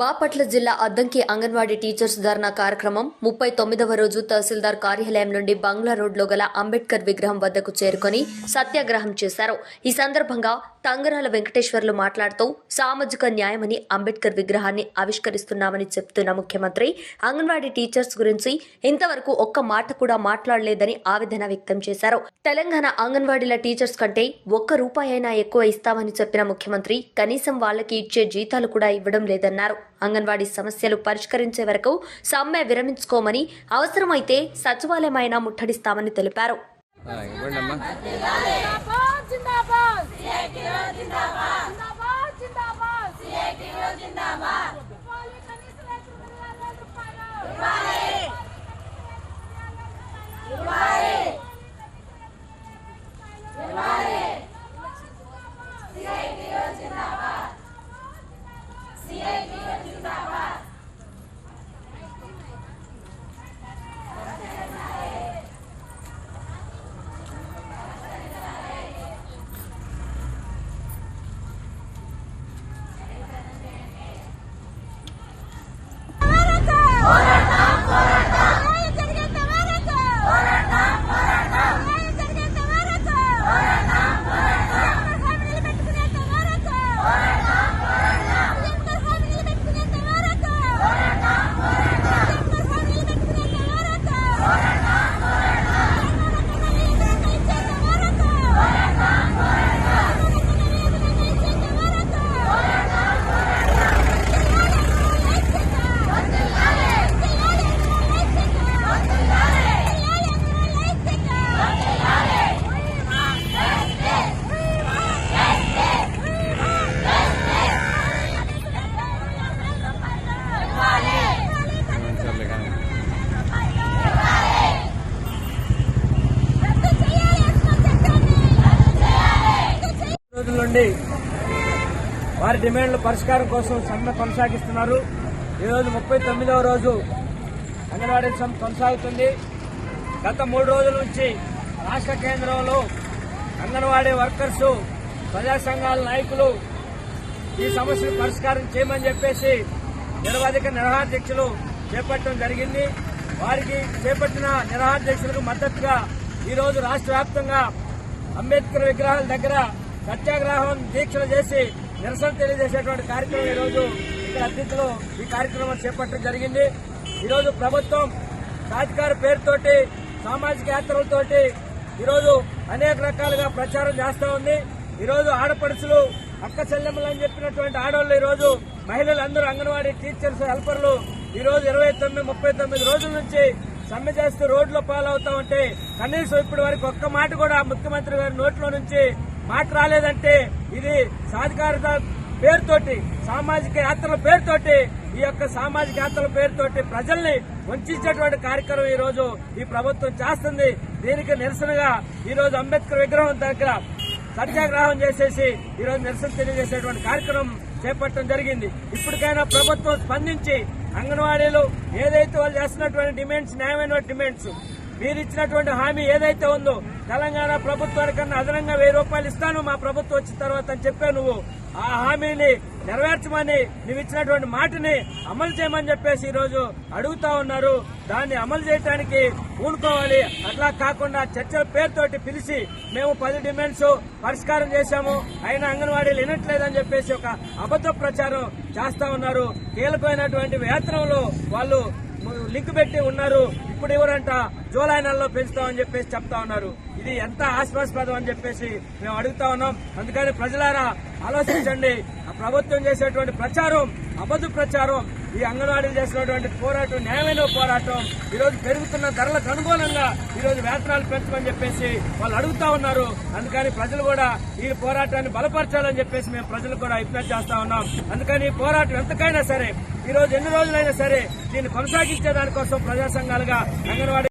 బాపట్ల జిల్లా అద్దంకి అంగన్వాడీ టీచర్స్ ధర్నా కార్యక్రమం ముప్పై తొమ్మిదవ రోజు తహసీల్దార్ కార్యాలయం నుండి బంగ్లా రోడ్లో గల అంబేద్కర్ విగ్రహం వద్దకు చేరుకొని సత్యాగ్రహం చేశారు. ఈ సందర్భంగా తంగరాల వెంకటేశ్వర్లు మాట్లాడుతూ సామాజిక న్యాయమని అంబేద్కర్ విగ్రహాన్ని ఆవిష్కరిస్తున్నామని చెప్తున్న ముఖ్యమంత్రి అంగన్వాడీ టీచర్స్ గురించి ఇంతవరకు ఒక్క మాట కూడా మాట్లాడలేదని ఆవేదన వ్యక్తం చేశారు. తెలంగాణ అంగన్వాడీల టీచర్స్ కంటే ఒక్క రూపాయి అయినా ఎక్కువ ఇస్తామని చెప్పిన ముఖ్యమంత్రి కనీసం వాళ్ళకి ఇచ్చే జీతాలు కూడా ఇవ్వడం లేదన్నారు. అంగన్వాడీ సమస్యలు పరిష్కరించే వరకు సమ్మె విరమించుకోమని అవసరమైతే సచివాలయమైనా ముట్టడిస్తామని తెలిపారు. ఆ, ఇవ్వండి అమ్మా జిందాబాద్ జిందాబాద్ సిఐటిఓ జిందాబాద్ జిందాబాద్ జిందాబాద్ సిఐటిఓ జిందాబాద్ ఇవ్వాలి కనీస వేతనం రెండు వేల రూపాయలు ఇవ్వాలి ఇవ్వాలి ఇవ్వాలి సిఐటిఓ జిందాబాద్ సిఐటిఓ జిందాబాద్ పోరాటం పోరాటం న్యాయం జరిగేంత వరకు పోరాటం పోరాటం న్యాయం జరిగేంత వరకు పోరాటం పోరాటం హామీలు పెట్టుకునేంత వరకు పోరాటం పోరాటం హామీలు పెట్టుకునేంత వరకు పోరాటం పోరాటం హామీలు పెట్టుకునేంత వరకు పోరాటం పోరాటం ఇచ్చేంత వరకు పోరాటం పోరాటం ఇచ్చేంత వరకు పోరాటం సర్లే కానీ రోజుల నుండి వారి డిమాండ్ల పరిష్కారం కోసం సమ్మె కొనసాగిస్తున్నారు. ఈరోజు ముప్పై తొమ్మిదవ రోజు అంగన్వాడీ సమ్మె కొనసాగుతుంది. గత మూడు రోజుల నుంచి రాష్ట్ర కేంద్రంలో అంగన్వాడీ వర్కర్స్ ప్రజా సంఘాల నాయకులు ఈ సమస్యను పరిష్కారం చేయమని చెప్పేసి నిరవధిక నిరహాధ్యక్షులు చేపట్టడం జరిగింది. వారికి చేపట్టిన నిరహాధ్యక్షులకు మద్దతుగా ఈ రోజు రాష్ట్ర వ్యాప్తంగా అంబేద్కర్ విగ్రహాల దగ్గర సత్యాగ్రహం దీక్షలు చేసి నిరసన తెలియజేసేటువంటి కార్యక్రమం ఈ రోజు ఇక్కడ అతిథులు ఈ కార్యక్రమం చేపట్టడం జరిగింది. ఈరోజు ప్రభుత్వం సాధికార పేరుతోటి సామాజిక యాత్రలతోటి ఈరోజు అనేక రకాలుగా ప్రచారం చేస్తూ ఉంది. ఈరోజు ఆడపడుచులు అక్క చెల్లెమ్మలు అని చెప్పినటువంటి ఆడవాళ్ళు ఈరోజు మహిళలందరూ అంగన్వాడీ టీచర్స్ హెల్పర్లు ఈరోజు ఇరవై తొమ్మిది ముప్పై తొమ్మిది రోజుల నుంచి సమ్మె చేస్తూ రోడ్లో పాలవుతా ఉంటే కనీసం ఇప్పటి వరకు ఒక్క మాట కూడా ముఖ్యమంత్రి గారి నోట్లో నుంచి మాట రాలేదంటే ఇది సాధికారత పేరుతోటి సామాజిక యాత్రల పేరుతోటి ఈ యొక్క సామాజిక యాత్రల పేరుతోటి ప్రజల్ని వంచేటువంటి కార్యక్రమం ఈ రోజు ఈ ప్రభుత్వం చేస్తుంది. దీనికి నిరసనగా ఈ రోజు అంబేద్కర్ విగ్రహం దగ్గర సత్యాగ్రహం చేసేసి ఈ రోజు నిరసన తెలియజేసేటువంటి కార్యక్రమం చేపట్టడం జరిగింది. ఇప్పటికైనా ప్రభుత్వం స్పందించి అంగన్వాడీలు ఏదైతే వాళ్ళు చేస్తున్నటువంటి డిమాండ్స్ న్యాయమైన డిమాండ్స్ మీరు ఇచ్చినటువంటి హామీ ఏదైతే ఉందో తెలంగాణ ప్రభుత్వానికన్నా అదనంగా వెయ్యి రూపాయలు ఇస్తాను మా ప్రభుత్వం వచ్చిన తర్వాత అని చెప్పావు నువ్వు ఆ హామీని నెరవేర్చమని నువ్వు ఇచ్చినటువంటి మాటని అమలు చేయమని చెప్పేసి ఈరోజు అడుగుతా ఉన్నారు. దాన్ని అమలు చేయడానికి ఊనుకోవాలి అట్లా కాకుండా చర్చల పేరుతోటి పిలిచి మేము పది డిమాండ్స్ పరిష్కారం చేశాము. అయినా అంగన్వాడీలు వినట్లేదని చెప్పేసి ఒక అబద్ధ ప్రచారం చేస్తా ఉన్నారు. కీలకమైనటువంటి వేతనంలో వాళ్ళు లింక్ పెట్టి ఉన్నారు. ఇప్పుడు ఎవరంట? జూలై నెలలో పెంచుతామని చెప్పేసి చెప్తా ఉన్నారు. ఇది ఎంత ఆశ్వాసపదం అని చెప్పేసి మేము అడుగుతా ఉన్నాం. అందుకని ప్రజలారా ఆలోచించండి. ఆ ప్రభుత్వం చేసేటువంటి ప్రచారం అబద్ధ ప్రచారం ఈ అంగన్వాడీలు చేసినటువంటి పోరాటం న్యాయమైన పోరాటం ఈ రోజు పెరుగుతున్న ధరలకు అనుగుణంగా ఈరోజు వేతనాలు పెంచమని చెప్పేసి వాళ్ళు అడుగుతా ఉన్నారు. అందుకని ప్రజలు కూడా ఈ పోరాటాన్ని బలపరచాలని చెప్పేసి మేము ప్రజలు కూడా విజ్ఞప్తి చేస్తా ఉన్నాం. అందుకని ఈ పోరాటం ఎంతకైనా సరే ఈరోజు ఎన్ని రోజులైనా సరే దీన్ని కొనసాగించే దానికోసం ప్రజా సంఘాలుగా అంగన్వాడీ